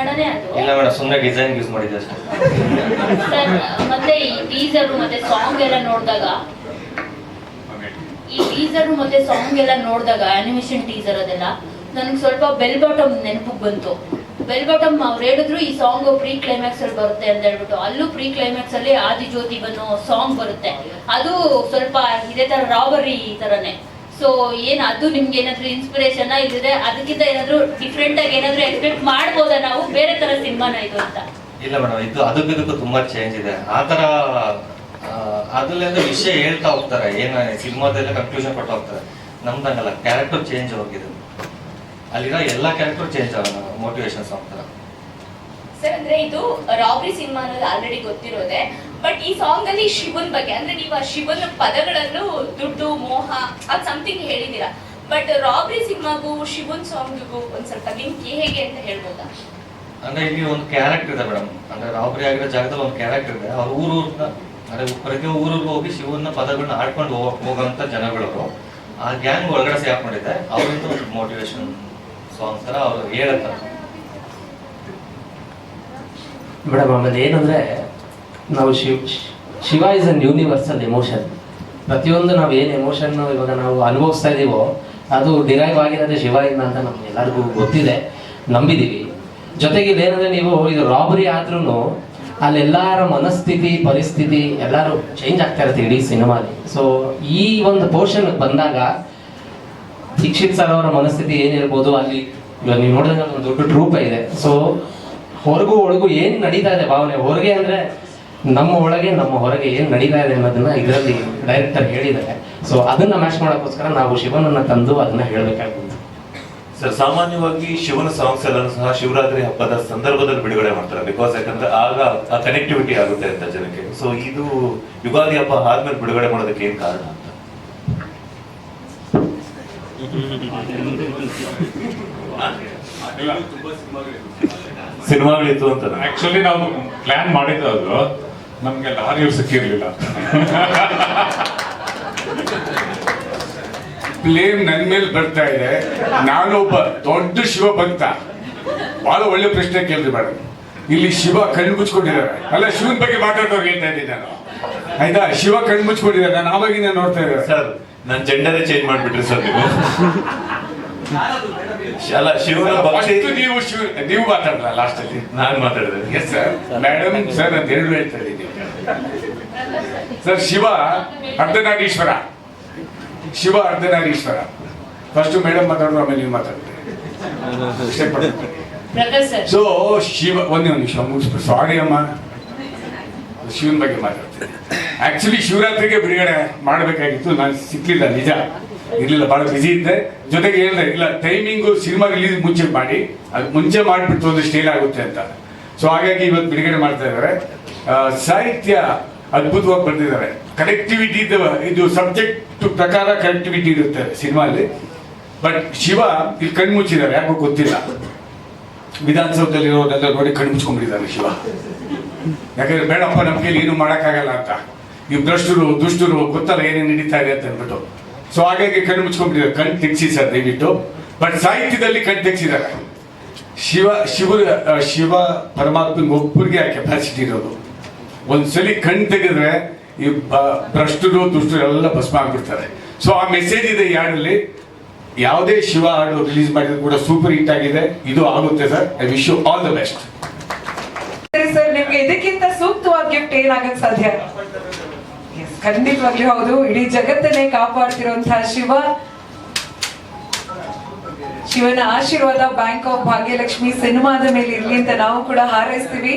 ಕನ್ನಡನೇ ಅದು. ಇಲ್ಲ ಮೇಡಮ್ ಸುಮ್ಮನೆ ಡಿಸೈನ್ ಯೂಸ್ ಮಾಡಿದ್ದೆ ಅಷ್ಟೇ. ಸರ್ ಮತ್ತೆ ಈ ಟೀಸರ್ ಮತ್ತೆ ಸಾಂಗ್ ಎಲ್ಲ ನೋಡಿದಾಗ ಈ ಟೀಸರ್ ಮತ್ತೆ ಸಾಂಗ್ ಎಲ್ಲ ನೋಡಿದಾಗ ಅನಿಮೇಷನ್ ಟೀಸರ್ ಅದೆಲ್ಲ ನನಗೆ ಸ್ವಲ್ಪ ಬೆಲ್ ಬಾಟಮ್ ನೆನಪಿಗೆ ಬಂತು. ಬೆಲ್ ಬಾಟಮ್ ಅವ್ರು ಹೇಳಿದ್ರು ಈ ಸಾಂಗ್ ಪ್ರೀ ಕ್ಲೈಮ್ಯಾಕ್ಸ್ ಅಲ್ಲಿ ಬರುತ್ತೆ ಅಂತ ಹೇಳ್ಬಿಟ್ಟು. ಅಲ್ಲೂ ಪ್ರೀ ಕ್ಲೈಮ್ಯಾಕ್ಸ್ ಅಲ್ಲಿ ಆದಿ ಜ್ಯೋತಿ ಬನ್ನೋ ಸಾಂಗ್ ಬರುತ್ತೆ. ಅದು ಸ್ವಲ್ಪ ಇದೇ ತರ ರಾಬರಿ ತರನೇ. ಸೊ ಏನ್ ಅದು ನಿಮ್ಗೆ ಏನಾದ್ರು ಇನ್ಸ್ಪಿರೇಷನ್ ಇದ್ರೆ ಅದಕ್ಕಿಂತ ಏನಾದ್ರು ಡಿಫ್ರೆಂಟ್ ಆಗಿ ಏನಾದ್ರು ಎಕ್ಸ್ಪೆಕ್ಟ್ ಮಾಡ್ಬೋದಾ ನಾವು? ಬೇರೆ ತರ ಸಿನಿಮಾನ ಇದು ಅಂತ. ಇಲ್ಲ ಮೇಡಮ್ ಇದು ಅದಕ್ಕೂ ಇದಕ್ಕೂ ತುಂಬಾ ಚೇಂಜ್ ಇದೆ. ಆತರ ಥರ ಅದ್ರಲ್ಲಿಂದ ವಿಷಯ ಹೇಳ್ತಾ ಹೋಗ್ತಾರೆ. ಏನ ಸಿನಿಮಾದೆಲ್ಲ ಕನ್ಫ್ಯೂಷನ್ ಕೊಟ್ಟು ಹೋಗ್ತಾರೆ. ನಮ್ದಂಗಲ್ಲ ಕ್ಯಾರೆಕ್ಟರ್ ಚೇಂಜ್ ಹೋಗಿದೆ. ಅಲ್ಲಿರೋ ಎಲ್ಲ ಕ್ಯಾರೆಕ್ಟರ್ ಚೇಂಜ್ ಆಗೋಣ ಮೋಟಿವೇಶನ್ ಸಾಂಗ್ ಥರ. ಸರ್ ಅಂದ್ರೆ ಇದು ರಾಬ್ರಿ ಸಿನಿಮಾ ಅನ್ನೋದು ಆಲ್ರೆಡಿ ಗೊತ್ತಿರೋದೆ. ಬಟ್ ಈ ಸಾಂಗ್ ಅಲ್ಲಿ ಶಿವನ್ ಬಗ್ಗೆ ಅಂದ್ರೆ ನೀವು ಆ ಶಿವನ ಪದಗಳನ್ನು ದುಡ್ಡು ಮೋಹ ಅದ್ ಸಮಥಿಂಗ್ ಹೇಳಿದೀರಾ ಬಟ್ ರಾಬ್ರಿ ಸಿನಿಮಾಗೂ ಶಿವನ್ ಸಾಂಗ್ಗೂ ಒಂದ್ ಸ್ವಲ್ಪ ಲಿಂಕ್ ಹೇಗೆ ಅಂತ ಹೇಳ್ಬೋದಾ? ಅಂದ್ರೆ ಇಲ್ಲಿ ಒಂದು ಕ್ಯಾರೆಕ್ಟರ್ ಇದೆ ಮೇಡಮ್ ಅಂದ್ರೆ ರಾಬರಿ ಆಗಿರೋ ಜಾಗದಲ್ಲಿ ಒಂದು ಕ್ಯಾರೆಕ್ಟರ್ ಇದೆ. ಅವ್ರ ಊರು ಅಂದ್ರೆ ಪ್ರತಿ ಊರಿಗೂ ಹೋಗಿ ಶಿವನ ಪದಗಳನ್ನ ಆಡ್ಕೊಂಡು ಹೋಗಂತ ಹೋಗೋಂಥ ಜನಗಳು ಆ ಗ್ಯಾಂಗ್ ಒಳಗಡೆ ಸೇರ್ಕೊಂಡಿದೆ ಅವರಿಂದ ಒಂದು ಮೋಟಿವೇಶನ್ ಸಾಂಗ್ ತರ ಅವ್ರು ಹೇಳತ್ತ ಮೇಡಮ್ ಆಮೇಲೆ ಏನಂದ್ರೆ ನಾವು Shiv, Shiva is an universal emotion ಪ್ರತಿಯೊಂದು ನಾವು ಏನು ಎಮೋಷನ್ ಇವಾಗ ನಾವು ಅನುಭವಿಸ್ತಾ ಇದ್ದೀವೋ ಅದು ಡಿರೈವ್ ಆಗಿರೋದೇ ಶಿವಯಿಂದ ಅಂತ ನಮ್ಗೆ ಎಲ್ಲರಿಗೂ ಗೊತ್ತಿದೆ ನಂಬಿದ್ದೀವಿ ಜೊತೆಗೆ ಇದೇನಂದ್ರೆ ನೀವು ಇದು ರಾಬರಿ ಆದ್ರೂ ಅಲ್ಲೆಲ್ಲರ ಮನಸ್ಥಿತಿ, ಪರಿಸ್ಥಿತಿ ಎಲ್ಲರೂ ಚೇಂಜ್ ಆಗ್ತಾ ಇರುತ್ತೆ ಇಡೀ ಸಿನಿಮಾಲಿ. ಸೊ ಈ ಒಂದು ಪೋರ್ಷನ್ ಬಂದಾಗ ದೀಕ್ಷಿತ್ ಸರ್ ಅವರ ಮನಸ್ಥಿತಿ ಏನಿರ್ಬೋದು ಅಲ್ಲಿ, ಇವಾಗ ನೀವು ನೋಡಿದಾಗ ಒಂದು ದೊಡ್ಡ ರೂಪ ಇದೆ. ಸೊ ಹೊರಗು ಒಳಗು ಏನ್ ನಡೀತಾ ಇದೆ ಭಾವನೆ? ಹೊರಗೆ ಅಂದ್ರೆ ನಮ್ಮ ಒಳಗೆ ನಮ್ಮ ಹೊರಗೆ ಏನು ನಡೀತಾ ಇದೆ ಅನ್ನೋದನ್ನ ಇದರಲ್ಲಿ ಡೈರೆಕ್ಟರ್ ಹೇಳಿದ್ದಾರೆ. ಸೊ ಅದನ್ನ ಮ್ಯಾಚ್ ಮಾಡೋಕ್ಕೋಸ್ಕರ ನಾವು ಶಿವನನ್ನ ತಂದು ಅದನ್ನ ಹೇಳಬೇಕಾಗುತ್ತೆ ಸರ್ ಸಾಮಾನ್ಯವಾಗಿ ಶಿವನ ಸಾಂಗ್ಸ್ ಎಲ್ಲ ಸಹ ಶಿವರಾತ್ರಿ ಹಬ್ಬದ ಸಂದರ್ಭದಲ್ಲಿ ಬಿಡುಗಡೆ ಮಾಡ್ತಾರೆ. ಬಿಕಾಸ್ ಯಾಕಂದ್ರೆ ಆಗ ಆ ಕನೆಕ್ಟಿವಿಟಿ ಆಗುತ್ತೆ ಅಂತ ಜನಕ್ಕೆ. ಸೊ ಇದು ಯುಗಾದಿ ಹಬ್ಬ ಆದ್ಮೇಲೆ ಬಿಡುಗಡೆ ಮಾಡೋದಕ್ಕೆ ಏನ್ ಕಾರಣ ಅಂತ? ಸಿನಿಮಾಗಳಿತ್ತು ಅಂತ ಆಕ್ಚುಲಿ ನಾವು ಪ್ಲಾನ್ ಮಾಡಿದ್ದು ಅದು. ನಮ್ಗೆ ಲಾರಿಯವ್ರು ಸಿಕ್ಕಿರ್ಲಿಲ್ಲ ಪ್ಲೇನ್ ನನ್ ಮೇಲೆ ಬರ್ತಾ ಇದೆ. ನಾನೊಬ್ಬ ದೊಡ್ಡ ಶಿವ ಭಕ್ತ. ಬಹಳ ಒಳ್ಳೆ ಪ್ರಶ್ನೆ ಕೇಳಿದ್ರಿ ಮೇಡಮ್ ಇಲ್ಲಿ ಶಿವ ಕಣ್ಣು ಮುಚ್ಕೊಂಡಿದ್ದಾರೆ. ಅಲ್ಲ, ಶಿವನ ಬಗ್ಗೆ ಮಾತಾಡೋರು ಹೇಳ್ತಾ ಇದ್ದೀನಿ ನಾನು. ಆಯ್ತಾ? ಶಿವ ಕಣ್ಣು ಮುಚ್ಕೊಂಡಿದ್ದಾರೆ. ನಾನು ಅವಾಗಿನ ನೋಡ್ತಾ ಇದ್ದಾರೆ ಸರ್, ನಾನು ಜೆಂಡರೇ ಚೇಂಜ್ ಮಾಡಿಬಿಟ್ರಿ ಸರ್ ನೀವು. ಅಲ್ಲ ಶಿವನ ಭಕ್ತಿ First ನೀವು ಶಿವ ನೀವು ಮಾತಾಡಲ್ಲ ಲಾಸ್ಟ್ ಅಲ್ಲಿ ನಾನು ಮಾತಾಡಿದೆ. ಎಸ್ ಸರ್ ಮೇಡಮ್ ಸರ್ ಅಂತ ಎರಡು ಹೇಳ್ತಾ ಇದ್ದೀನಿ. Sir Shiva Ardhanarishwara. Shiva Ardhanarishwara. First madam ಮಾತಾಡೋದು ಆಮೇಲೆ ನೀವು ಮಾತಾಡ್ತೀರಿ. ಸೊ ಶಿವ ಒಂದೇ ಒಂದು ನಿಮಿಷ ಮುಗಿಸ್ಬಿಟ್ಟು ಸಾರಿ ಅಮ್ಮ. ಶಿವನ ಬಗ್ಗೆ ಮಾತಾಡ್ತೀನಿ. ಆಕ್ಚುಲಿ ಶಿವರಾತ್ರಿಗೆ ಬಿಡುಗಡೆ ಮಾಡಬೇಕಾಗಿತ್ತು. ನಾನು ಸಿಕ್ಕಲಿಲ್ಲ ನಿಜ. ಇರ್ಲಿಲ್ಲ ಬಹಳ ಬಿಸಿ ಇದ್ದೆ. ಜೊತೆಗೆ ಹೇಳಿದೆ, ಇಲ್ಲ ಟೈಮಿಂಗು ಸಿನಿಮಾ ರಿಲೀಸ್ ಮುಂಚೆ ಮಾಡಿ, ಅದು ಮುಂಚೆ ಮಾಡಿಬಿಟ್ರು ಒಂದು ಸ್ಟೇಲ್ ಆಗುತ್ತೆ ಅಂತ. ಸೊ ಹಾಗಾಗಿ ಇವತ್ತು ಬಿಡುಗಡೆ ಮಾಡ್ತಾ ಇದ್ದಾರೆ. ಸಾಹಿತ್ಯ ಅದ್ಭುತವಾಗಿ ಬರೆದಿದ್ದಾರೆ. ಕನೆಕ್ಟಿವಿಟಿ ಇದು ಸಬ್ಜೆಕ್ಟ್ ಪ್ರಕಾರ ಕನೆಕ್ಟಿವಿಟಿ ಇರುತ್ತೆ ಸಿನಿಮಾಲಿ ಬಟ್ ಶಿವ ಇಲ್ಲಿ ಕಣ್ಣು ಮುಚ್ಚಿದ್ದಾರೆ, ಯಾಕೋ ಗೊತ್ತಿಲ್ಲ. ವಿಧಾನಸೌಧದಲ್ಲಿರೋದೆಲ್ಲ ನೋಡಿ ಕಣ್ಣು ಮುಚ್ಕೊಂಡ್ಬಿಟ್ಟಿದ್ದಾರೆ ಶಿವ. ಯಾಕಂದ್ರೆ, ಬೇಡಪ್ಪ, ನಮ್ಗೆ ಏನು ಮಾಡೋಕ್ಕಾಗಲ್ಲ ಅಂತ. ನೀವು ಭ್ರಷ್ಟರು ದುಷ್ಟರು, ಗೊತ್ತಲ್ಲ ಏನೇನು ನಡೀತಾ ಇದೆ ಅಂತ ಅಂದ್ಬಿಟ್ಟು. ಸೊ ಹಾಗಾಗಿ ಕಣ್ಣು ಮುಚ್ಕೊಂಡ್ಬಿಟ್ಟಿದ್ದಾರೆ ಕಣ್ ತೆಗ್ಸಿ ಸರ್ ದಯವಿಟ್ಟು. ಬಟ್ ಸಾಹಿತ್ಯದಲ್ಲಿ ಕಣ್ ತೆಗ್ಸಿದಾರೆ ಶಿವ ಶಿವ ಶಿವ ಪರಮಾತ್ಮ ಒಬ್ಬರಿಗೆ ಆ ಕೆಪಾಸಿಟಿ ಇರೋದು? ಒಂದ್ಸಲಿ ಕಣ್ ತೆಗೆದ್ರೆ ಈ ಭ್ರಷ್ಟರು, ದುಷ್ಟರು ಎಲ್ಲ ಭಸ್ಮ ಆಗ್ಬಿಡ್ತಾರೆ. ಸೊ ಆ ಮೆಸೇಜ್ ಇದೆ ಈ ಹಾಡಲ್ಲಿ. ಯಾವುದೇ ಶಿವ ಹಾಡು ರಿಲೀಸ್ ಮಾಡಿದ್ರು ಕೂಡ ಸೂಪರ್ ಹಿಟ್ ಆಗಿದೆ. ಇದು ಆಗುತ್ತೆ sir I wish you all the best ಸರಿ ನಿಮ್ಗೆ ಇದಕ್ಕಿಂತ ಸೂಕ್ತವಾದ ಗಿಫ್ಟ್ ಏನಾಗಕ್ಕೆ ಸಾಧ್ಯ? ಖಂಡಿತವಾಗ್ಲೂ ಹೌದು. ಇಡೀ ಜಗತ್ತನ್ನೇ ಕಾಪಾಡ್ತಿರುವಂತಹ ಶಿವ. ಶಿವನ ಆಶೀರ್ವಾದ ಬ್ಯಾಂಕ್ ಆಫ್ ಭಾಗ್ಯಲಕ್ಷ್ಮಿ ಸಿನಿಮಾದ ಮೇಲೆ ಇರ್ಲಿ ಅಂತ ನಾವು ಕೂಡ ಹಾರೈಸ್ತೀವಿ.